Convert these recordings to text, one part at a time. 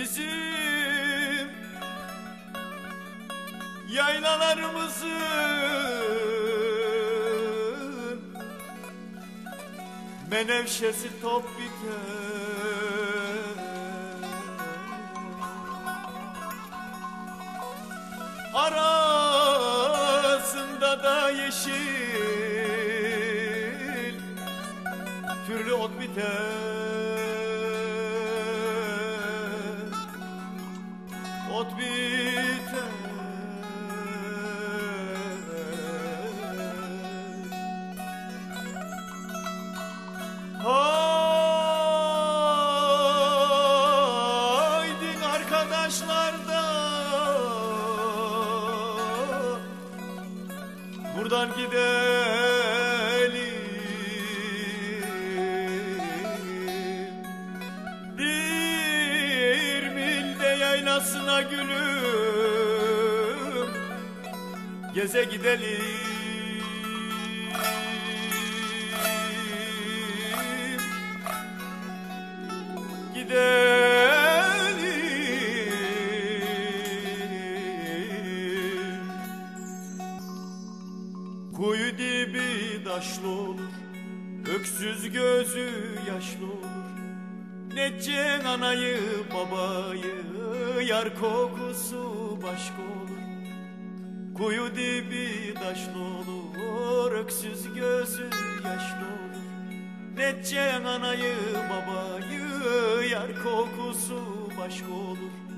Bizim yaylalarımızın menevşesi top biter Arasında da yeşil Türlü ot biter Ot biter Haydin arkadaşlar da Buradan gidelim yaylasına gülüm. Geze gidelim. Gidelim. Kuyu dibi taşlı olur. Öksüz gözü yaşlı olur Necen anayı babayı Yar kokusu başka olur? Kuyu dibi taşlı olur Öksüz gözü yaşlı olur? Necen anayı babayı Yar kokusu başka olur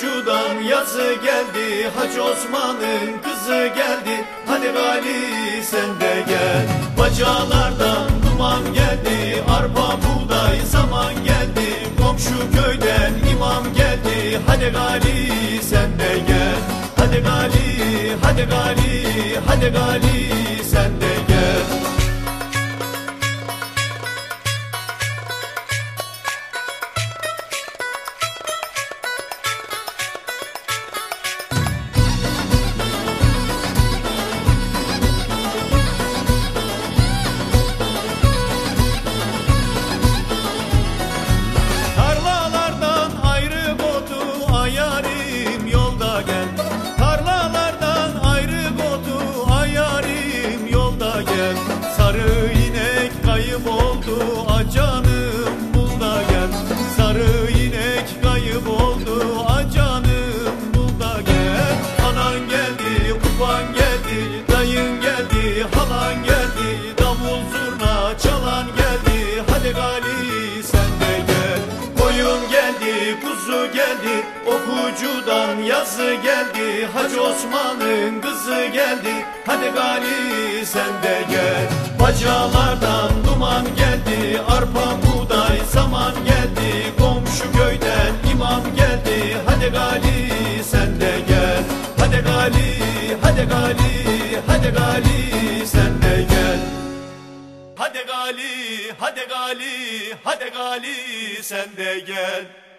kokucudan yazı geldi. Hacı Osman'ın kızı geldi, hadi gali sen de gel. Bacalardan duman geldi, arpa buğday zaman geldi. Komşu köyden imam geldi, hadi gali sen de gel. Hadi gali, hadi gali, hadi gali doğacak okucudan yazı geldi Hacı Osman'ın kızı geldi, hadi gali sen de gel. Bacalardan duman geldi, arpa buğday zaman geldi. Komşu köyden imam geldi, hadi gali sen de gel. Hadi gali, hadi gali, hadi gali sen de gel. Hadi gali, hadi gali, hadi gali sen de gel